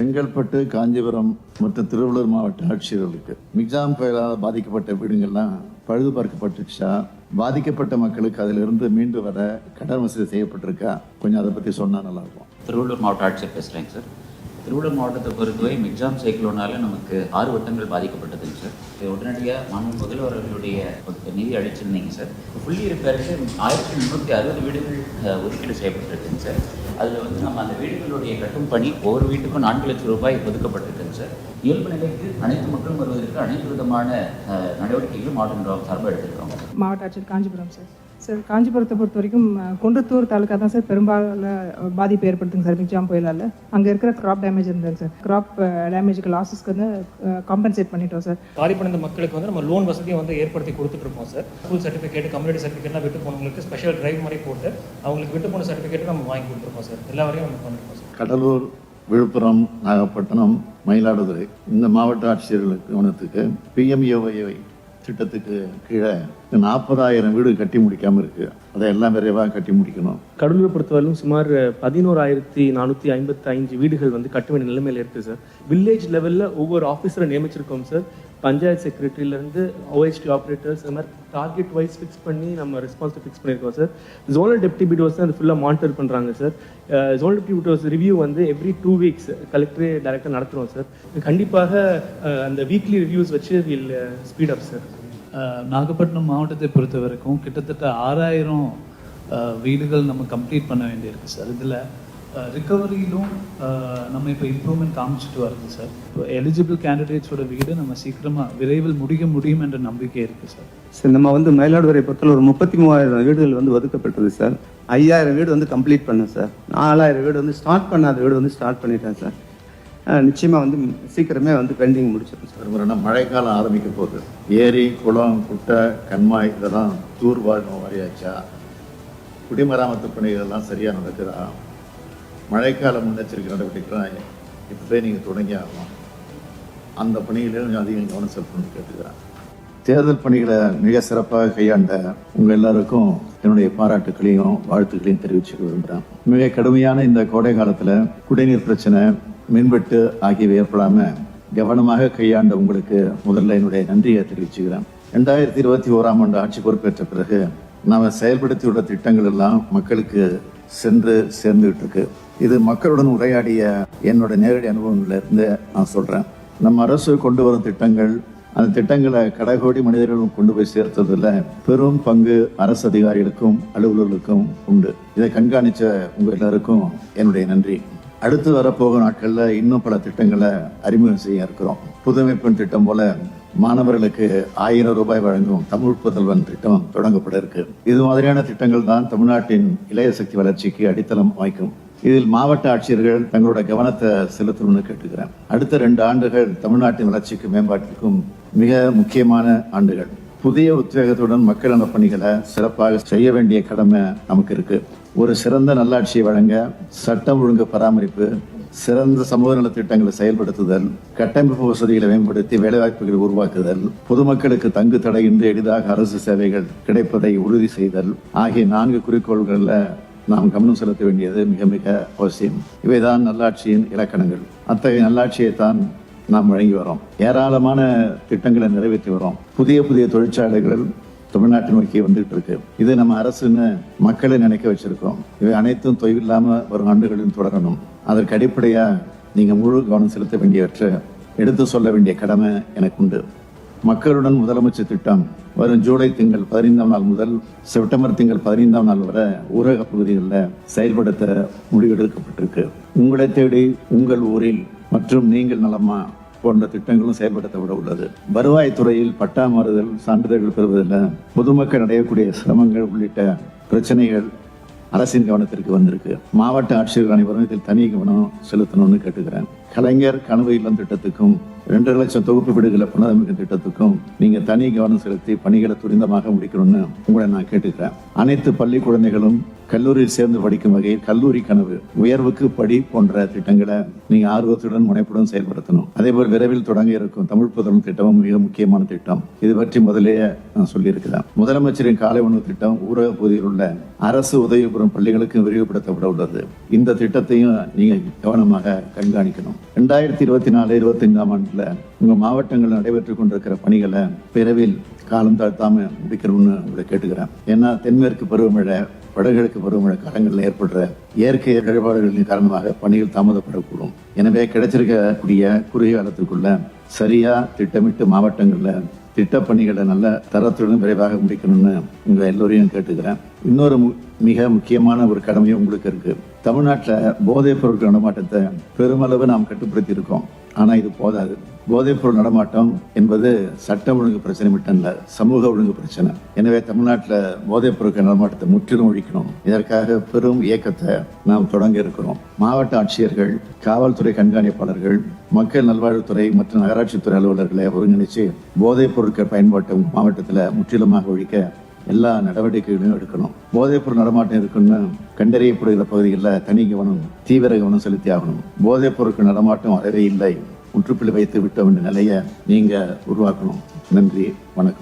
செங்கல்பட்டு காஞ்சிபுரம் மற்றும் திருவள்ளூர் மாவட்ட ஆட்சியர்களுக்கு மிக்ஜாம் புயலால் பாதிக்கப்பட்ட வீடுகள்லாம் பழுது பார்க்கப்பட்டுச்சா பாதிக்கப்பட்ட மக்களுக்கு அதிலிருந்து மீண்டு வர கடன் வசதி செய்யப்பட்டிருக்கா? கொஞ்சம் அதை பற்றி சொன்னால் நல்லாயிருக்கும். திருவள்ளூர் மாவட்ட ஆட்சியர் பேசுகிறேங்க சார். திருவள்ளூர் மாவட்டத்தை பொறுத்தவரை மிக்ஜாம் சைக்ளோனால நமக்கு ஆறு வட்டங்கள் பாதிக்கப்பட்டதுங்க சார். இது உடனடியாக மாநில முதல்வர் அவர்களுடைய நிதி அளிச்சிருந்தீங்க சார். ஃபுல்லி ரிப்பேருக்கு ஆயிரத்தி முந்நூற்றி அறுபது வீடுகள் ஒதுக்கீடு செய்யப்பட்டிருக்குங்க சார். அதில் வந்து நம்ம அந்த வீடுகளுடைய கட்டும் பணி ஒவ்வொரு வீட்டுக்கும் நான்கு லட்சம் ரூபாய் ஒதுக்கப்பட்டிருக்குங்க சார். இயல்பு நிலைக்கு அனைத்து மக்களும் வருவதற்கு அனைத்து விதமான நடவடிக்கைகளும் மாவட்ட நிர்வாகம் சார்பாக எடுத்திருக்காங்க மாவட்ட ஆட்சியர் காஞ்சிபுரம் சார். சார் காஞ்சிபுரத்தை பொறுத்த வரைக்கும் குன்றத்தூர் தாலுக்கா தான் சார் பெரும்பாலும் பாதிப்பு ஏற்படுத்துங்க சார் மிக்ஜாம் புயலால். அங்கே இருக்கிற கிராப் டேமேஜ் இருந்ததுங்க சார். கிராப் டேமேஜுக்கு லாஸஸ்க்கு வந்து காம்பன்சேட் பண்ணிட்டோம் சார். பாதிப்படைந்த மக்களுக்கு வந்து நம்ம லோன் வசதியும் வந்து ஏற்படுத்தி கொடுத்துட்ருக்கோம் சார். ஸ்கூல் சர்டிஃபிகேட் கம்யூனிட்டி சர்டிஃபிகேட்லாம் விட்டு போனவங்களுக்கு ஸ்பெஷல் டிரைவ் மாதிரி போட்டு அவங்களுக்கு விட்டு போன சர்டிஃபிகேட் நம்ம வாங்கி கொடுத்துருக்கோம் சார். எல்லா வரையும் நம்ம பண்ணிருக்கோம் சார். கடலூர் விழுப்புரம் நாகப்பட்டினம் மயிலாடுதுறை இந்த மாவட்ட ஆட்சியர்களுக்கு கவனத்துக்கு பிஎம்ஏஒய் திட்டத்துக்கு கீழே நாற்பதாயிரம் வீடு கட்டி முடிக்காமல் இருக்கு. அதை எல்லாம் விரைவாக கட்டி முடிக்கணும். கடலூரை பொறுத்தவரையிலும் சுமார் பதினோராயிரத்தி நானூற்றி ஐம்பத்தி ஐந்து வீடுகள் வந்து கட்ட வேண்டிய நிலைமையில் இருக்குது சார் வில்லேஜ் லெவலில் ஒவ்வொரு ஆஃபீஸரை நியமிச்சிருக்கோம் சார் பஞ்சாயத்து செக்ரட்டரியிலேருந்து ஓஎஸ்டி ஆப்ரேட்டர்ஸ் இந்த மாதிரி டார்கெட் வைஸ் ஃபிக்ஸ் பண்ணி நம்ம ரெஸ்பான்ஸை ஃபிக்ஸ் பண்ணியிருக்கோம் சார் ஜோனல் டெப்டி பிடிஓஸ் தான் அது ஃபுல்லாக மானிட்டர் பண்ணுறாங்க sir zonal deputy BDOs review வந்து எவ்ரி டூ வீக்ஸ் கலெக்டரே டேரெக்டாக நடத்துகிறோம் சார் கண்டிப்பாக அந்த வீக்லி ரிவ்யூஸ் வச்சு will speed up sir Nagapattinam மாவட்டத்தை பொறுத்த வரைக்கும் கிட்டத்தட்ட ஆறாயிரம் வீடுகள் நம்ம கம்ப்ளீட் பண்ண வேண்டியிருக்கு சார் இதில் ரிக்கவரியிலும் நம்ம இப்போ இம்ப்ரூவ்மெண்ட் காமிச்சிட்டு வருது சார் இப்போ எலிஜிபிள் கேண்டிடேட்ஸோட வீடு நம்ம சீக்கிரமாக விரைவில் முடிக்க முடியும் என்ற நம்பிக்கை இருக்குது சார் சார் நம்ம வந்து மயிலாடுதுறை பொறுத்தவரை ஒரு முப்பத்தி மூவாயிரம் வீடுகள் வந்து ஒதுக்கப்பட்டது சார் ஐயாயிரம் வீடு வந்து கம்ப்ளீட் பண்ணேன் சார் நாலாயிரம் வீடு வந்து ஸ்டார்ட் பண்ணாத வீடு வந்து ஸ்டார்ட் பண்ணிட்டேன் சார் நிச்சயமாக வந்து சீக்கிரமே வந்து பெண்டிங் முடிச்சிடும் சார். மழைக்காலம் ஆரம்பிக்க போகுது. ஏரி குளம் குட்டை கண்மாய் இதெல்லாம் தூர்வாரும் வரையாச்சா குடிமராமத்து பணிகள் எல்லாம் சரியாக நடக்குதா? மழைக்கால முன்னெச்சரிக்கை நடவடிக்கைலாம் இப்போவே நீங்கள் தொடங்கி ஆகணும். அந்த பணிகளிலும் கொஞ்சம் அதிகம் கவனம் செலுத்தணும்னு கேட்டுக்கிறேன். தேர்தல் பணிகளை மிக சிறப்பாக கையாண்ட உங்கள் எல்லாருக்கும் என்னுடைய பாராட்டுகளையும் வாழ்த்துக்களையும் தெரிவிச்சுக்க விரும்புகிறேன் மிக கடுமையான இந்த கோடை காலத்தில் குடிநீர் பிரச்சனை மின்வெட்டு ஆகியவை ஏற்படாமல் கவனமாக கையாண்ட உங்களுக்கு முதல்ல என்னுடைய நன்றியை தெரிவிச்சுக்கிறேன். ரெண்டாயிரத்தி இருபத்தி ஓராம் ஆண்டு ஆட்சி பொறுப்பேற்ற பிறகு நாம் செயல்படுத்தியுள்ள திட்டங்கள் எல்லாம் மக்களுக்கு சென்று சேர்ந்துகிட்டு இருக்கு இது மக்களுடன் உரையாடிய என்னோட நேரடி அனுபவங்கள்ல இருந்து நான் சொல்றேன். நம்ம அரசு கொண்டு வரும் திட்டங்கள் அந்த திட்டங்களை கடகோடி மனிதர்களும் கொண்டு போய் சேர்த்ததில் பெரும் பங்கு அரசு அதிகாரிகளுக்கும் அலுவலர்களுக்கும் உண்டு. இதை கண்காணித்த உங்கள் எல்லாருக்கும் என்னுடைய நன்றி. அடுத்து வரப்போக நாட்களில் இன்னும் பல திட்டங்களை அறிமுகம் செய்ய இருக்கிறோம். புதுமைப்பெண் திட்டம் போல மாணவர்களுக்கு ஆயிரம் ரூபாய் வழங்கும் தமிழ் புதல்வன் திட்டம் தொடங்கப்பட இருக்கு. இது மாதிரியான திட்டங்கள் தான் தமிழ்நாட்டின் இளைய சக்தி வளர்ச்சிக்கு அடித்தளம் அமைக்கும் இதில் மாவட்ட ஆட்சியர்கள் தங்களோட கவனத்தை செலுத்தணும்னு கேட்டுக்கிறேன். அடுத்த ரெண்டு ஆண்டுகள் தமிழ்நாட்டின் வளர்ச்சிக்கு மேம்பாட்டிற்கும் மிக முக்கியமான ஆண்டுகள். புதிய உத்வேகத்துடன் மக்கள் பணிகளை சிறப்பாக செய்ய வேண்டிய கடமை நமக்கு இருக்கு. ஒரு சிறந்த நல்லாட்சியை வழங்க சட்டம் ஒழுங்கு பராமரிப்பு சிறந்த சமூக நலத்திட்டங்களை செயல்படுத்துதல் கட்டமைப்பு வசதிகளை மேம்படுத்தி வேலைவாய்ப்புகளை உருவாக்குதல் பொதுமக்களுக்கு தங்கு தடையின்றி எளிதாக அரசு சேவைகள் கிடைப்பதை உறுதி செய்தல் ஆகிய நான்கு குறிக்கோள்களில் நாம் கவனம் செலுத்த வேண்டியது மிக மிக அவசியம். இவைதான் நல்லாட்சியின் இலக்கணங்கள். அத்தகைய நல்லாட்சியை தான் நாம் வழங்கி வரோம். ஏராளமான திட்டங்களை நிறைவேற்றி வரோம். புதிய புதிய தொழிற்சாலைகள் தமிழ்நாட்டை நோக்கி வந்துகிட்டு இருக்கு. இது நம்ம அரசுன்னு மக்களை நினைக்க வச்சிருக்கோம். இவை அனைத்தும் தொய்வில்லாம வரும் ஆண்டுகளில் தொடரணும். அதற்கு அடிப்படையா நீங்க முழு கவனம் செலுத்த வேண்டியவற்றை எடுத்து சொல்ல வேண்டிய கடமை எனக்கு உண்டு. மக்களுடன் முதலமைச்சர் திட்டம் வரும் ஜூலை திங்கள் பதினைந்தாம் நாள் முதல் செப்டம்பர் திங்கள் பதினைந்தாம் நாள் வரை ஊரக பகுதிகளில் செயல்படுத்த முடிவெடுக்கப்பட்டிருக்கு உங்களை தேடி உங்கள் ஊரில் மற்றும் நீங்கள் நலமா போன்ற திட்டங்களும் செயல்படுத்தப்பட உள்ளது. வருவாய்த்துறையில் பட்டா மாறுதல் சான்றிதழ்கள் பெறுவதில் பொதுமக்கள் அடையக்கூடிய சிரமங்கள் உள்ளிட்ட பிரச்சனைகள் அரசின் கவனத்திற்கு வந்திருக்கு. மாவட்ட ஆட்சியர்கள் அனைவரும் இதில் தனி கவனம் செலுத்தணும்னு கேட்டுக்கிறேன். கலைஞர் கனவு இல்லம் திட்டத்துக்கும் ரெண்டரை லட்சம் தொகுப்பு வீடுகளை புனரமைக்கும் திட்டத்துக்கும் நீங்க தனி கவனம் செலுத்தி பணிகளை துரிதமாக முடிக்கணும்னு உங்களை நான் கேட்டுக்கிறேன். அனைத்து பள்ளி குழந்தைகளும் கல்லூரியில் சேர்ந்து படிக்கும் வகையில் கல்லூரி கனவு உயர்வுக்கு படி போன்ற திட்டங்களை நீங்க ஆர்வத்துடன் முனைப்புடன் செயல்படுத்தணும். அதே போல் விரைவில் தொடங்க இருக்கும் தமிழ் புதலும் திட்டமும் மிக முக்கியமான திட்டம். இது பற்றி முதலேயே நான் சொல்லியிருக்கிறேன். முதலமைச்சரின் காலை உணவு திட்டம் ஊரக பகுதியில் உள்ள அரசு உதவி பெறும் பள்ளிகளுக்கு விரிவுபடுத்தப்பட உள்ளது. இந்த திட்டத்தையும் நீங்க கவனமாக கண்காணிக்கணும். ரெண்டாயிரத்தி இருபத்தி நாலு இருபத்தைந்தாம் ஆண்டுல உங்கள் மாவட்டங்களில் நடைபெற்றுக் கொண்டிருக்கிற பணிகளை விரைவில் காலம் தாழ்த்தாமல் முடிக்கணும்னு உங்களை கேட்டுக்கிறேன். ஏன்னா தென்மேற்கு பருவமழை வடகிழக்கு பருவமழை காலங்களில் ஏற்படுற இயற்கை இடர்பாடுகளின் காரணமாக பணிகள் தாமதப்படக்கூடும். எனவே கிடைச்சிருக்கக்கூடிய குறுகிய காலத்துக்குள்ள சரியா திட்டமிட்டு மாவட்டங்களில் திட்டப்பணிகளை நல்ல தரத்துடன் விரைவாக முடிக்கணும்னு உங்கள் எல்லோரையும் கேட்டுக்கிறேன். இன்னொரு மு- மிக முக்கியமான ஒரு கடமையும் உங்களுக்கு இருக்கு. தமிழ்நாட்டில் போதைப் பொருட்கள் நடமாட்டத்தை பெருமளவு நாம் கட்டுப்படுத்தி இருக்கோம் ஆனால் இது போதாது. போதைப்பொருள் நடமாட்டம் என்பது சட்டம் ஒழுங்கு பிரச்சனை மட்டும் இல்ல சமூக ஒழுங்கு பிரச்சனை. எனவே தமிழ்நாட்டில் போதைப் பொருட்கள் நடமாட்டத்தை முற்றிலும் ஒழிக்கணும். இதற்காக பெரும் இயக்கத்தை நாம் தொடங்க இருக்கிறோம். மாவட்ட ஆட்சியர்கள் காவல்துறை கண்காணிப்பாளர்கள் மக்கள் நல்வாழ்வுத்துறை மற்றும் நகராட்சித்துறை அலுவலர்களை ஒருங்கிணைச்சு போதைப் பொருட்கள் பயன்பாட்டை மாவட்டத்தில் முற்றிலுமாக ஒழிக்க எல்லா நடவடிக்கைகளையும் எடுக்கணும். போதைப்பொருள் நடமாட்டம் இருக்குன்னு கண்டறியப்படுகிற பகுதிகளில் தனி கவனம் தீவிர கவனம் செலுத்தி ஆகணும். போதைப் பொருட்கள் நடமாட்டம் அறவே இல்லை. முற்றுப்புள்ளி வைத்து விட்டோம் என்ற நிலையை நீங்க உருவாக்கணும். நன்றி வணக்கம்.